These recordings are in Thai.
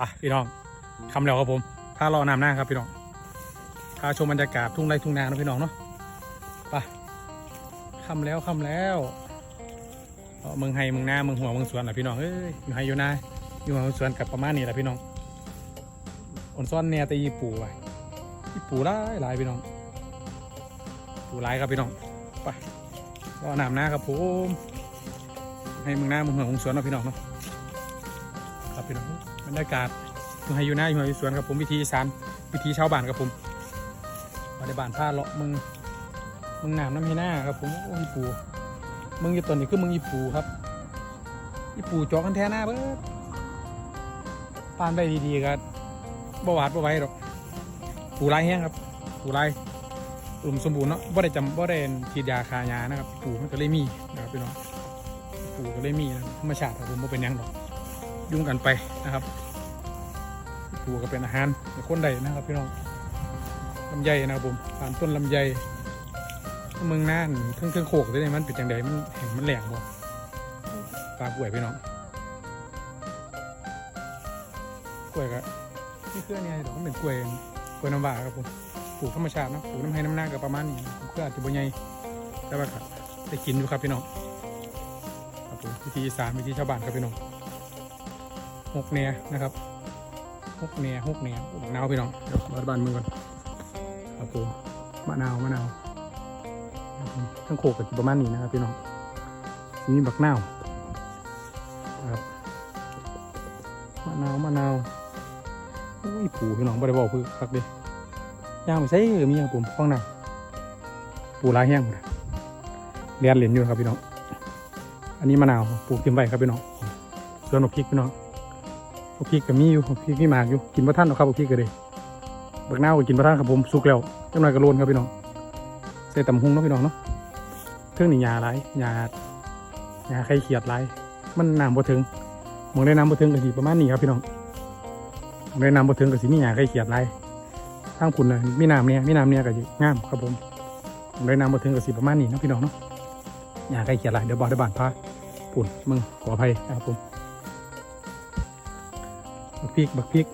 อะพี่น้องคำแล้วครับผมพารอนำหน้าครับพี่น้องพาชมบรรยากาศทุ่งไร่ทุ่งนาเนาะพี่น้องเนาะไปคำแล้วคำแล้วเอาเมืองไฮเมืองนาเมืองหัวเมืองสวนแหละพี่น้องเอ้ยอยู่ไฮอยู่นาอยู่หัวเมืองสวนกับประมาณนี้แหละพี่น้องอ่อนซ้อนเนี่ยแต่ยีปูไปยีปูหลายหลายพี่น้อง ปูหลายครับพี่น้องไปรอนำหน้าครับผมให้เมืองนาเมืองหัวเมืองสวนเนาะพี่น้องเนาะ ครับพี่น้องบรรยากาศอยู่ไฮยูนาอยู่ไฮสวนครับผมวิธีสานวิธีชาวบ้านครับผมมาในบ้านผ้าเลาะมึงมึงหน้ำน้ำฮีน่าครับผมโอ้ยปูมึงอยู่ตัวนี้คือมึงอีปูครับอีปูจอกันแท้หน้าเบิดปานได้ดีๆก็บ่หวาดบ่ไหวหรอกปูลายแห้งครับปูลายอุดมสมบูรณ์เนาะบ่ได้จำบ่ได้ฉีดยาคายานะครับ ปูมันก็เลยมีนะครับพี่น้องปูก็เลยมีนะธรรมชาติครับผมบ่เป็นยังดอก ยุ่งกันไปนะครับปูก็เป็นอาหารคนใดนะครับพี่น้องลำไยนะครับผมตามต้นลำไยเมืองน่านเครื่องเครื่องโขกได้ไหมมันเป็นจังใดมันเห็นมันแหลงบ่ปลากล้วยพี่น้องกล้วยก็นี่เครื่องเนี่ยดอกมันเป็นกล้วยกล้วยน้ำว้าครับผมปลูกธรรมชาตินะปลูกน้ำให้น้ำหน้าก็ประมาณนี้ผมก็ออาจจะบ่ใหญ่แต่ว่าก็ได้กินอยู่ครับพี่น้องครับผมวิธีอีสานวิธีชาวบ้านครับพี่น้อง หกเนียนะครับหกเนียหกเนียมะนาวพี่น้องเดี๋ยวมาบ้านมือก่อนครับผมมะนาวมะนาวทั้งโขกกับประมาณนี้นะครับพี่น้องนี่บักนาวครับมะนาวมะนาวอุ้ยปูพี่น้องบ่ได้บอกคือคักเดิย่างไปใส่ก็มีครับผมข้างหน้าปูลายแห้งหมดเรียนเหรียญอยู่ครับพี่น้องอันนี้มะนาวปลูกเตรียมไว้ครับพี่น้องส่วนหนกพริกพี่น้อง โอเคก็มีอยู่โอเคมีหมากอยู่กินพระท่านหรอกครับโอเคก็เลยบักนาวก็กินพระท่านครับผมสุกแล้วจังหน่อยก็โลนครับพี่น้องใส่ตำหุงเนาะพี่น้องเนาะเครื่องนี่ยาไรยายาไข่เขียดไรมันน้ำบ่ถึงมองได้น้ำบ่ถึงก็สิประมาณนี้ครับพี่น้องมองได้น้ำบ่ถึงก็สิมียาไข่เขียดไรทางคุณนะมีน้ำเนี่ยมีน้ำเนี่ยก็สิงามครับผมมองได้น้ำบ่ถึงก็สิประมาณนี้นะพี่น้องเนาะยาไข่เขียดไรเดี๋ยวบอกได้บานพาปุ่นมึงขออภัยนะครับผม บักพริกบักพริก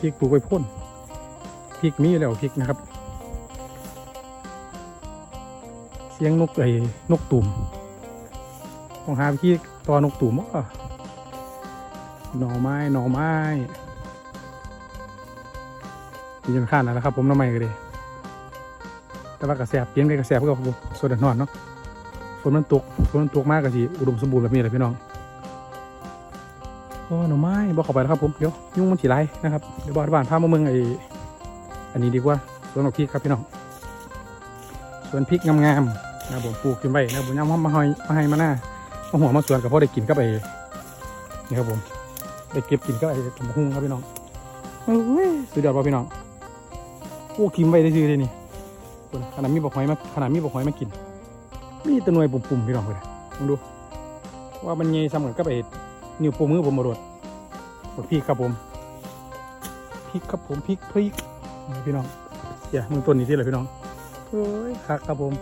พริกปลูกไว้พ่นพริกมีอยู่แล้วพริกนะครับ เสียงนกไอ้นกตุ่มต้องหาพี่ตอนกตุ่มอะหน่อไม้หน่อไม้กินจนข้านแล้วนะครับผมหน้อไม้ก็เลยแต่ว่ากระแสบเปลี่ยนไปกระแสเพื่อผมสดนอนเนาะฝนมันตกฝนมันตกมากกะสิอุดมสมบูรณ์แบบนี้เลยพี่น้อง อ้หน่อไม้บอกเข้าไปแล้วครับผมเดี๋ยวยุ่งมันสีไรนะครับเดี๋ยวบอกบ้านพามาเมืองไออันนี้ดีกว่าสวนดอกพริกครับพี่น้องสวนพริกงามๆนะผมปลูกขึ้นไปนะผมย้ำมาหอยมาให้มาหน้ามาหัวมาสวนกับพ่อได้กินกับไอนี่ครับผมได้เก็บกินกับไอตำหุ่งครับพี่น้องสุดยอดป่ะพี่น้องโอ้กินไปได้ซื้อเลยนี่ขนาดมีบอกหอยมาขนาดมีบอกหอยมากิน มีตัวหน่วยปุ่มๆพี่น้องเลยลองดู ว่ามันเงยซ้ำกันกับไอ นิ้วโป้งมือผมมาโดดบักพริกครับผมพริกครับผมพริกพริกนี่พี่น้องเดี๋ยวมึงต้นนี้ที่เลยพี่น้องเฮ้ยคักครับผม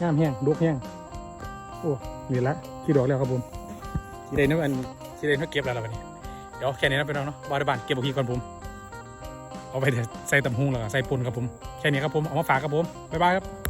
งามแห้งดกแห้งโอ้นี่ละขี้ดอกแล้วครับผมสีแดงนั่นอันสีแดงเขาเก็บแล้วล่ะวันนี้เดี๋ยวแค่นี้นะพี่น้องเนาะบริบานเก็บบักพริกก่อนผมเอาไปเดี๋ยวใส่ตำหุงแล้วก็ใส่ปนครับผมแค่นี้ครับผมเอามาฝากครับผมบ๊ายบายครับ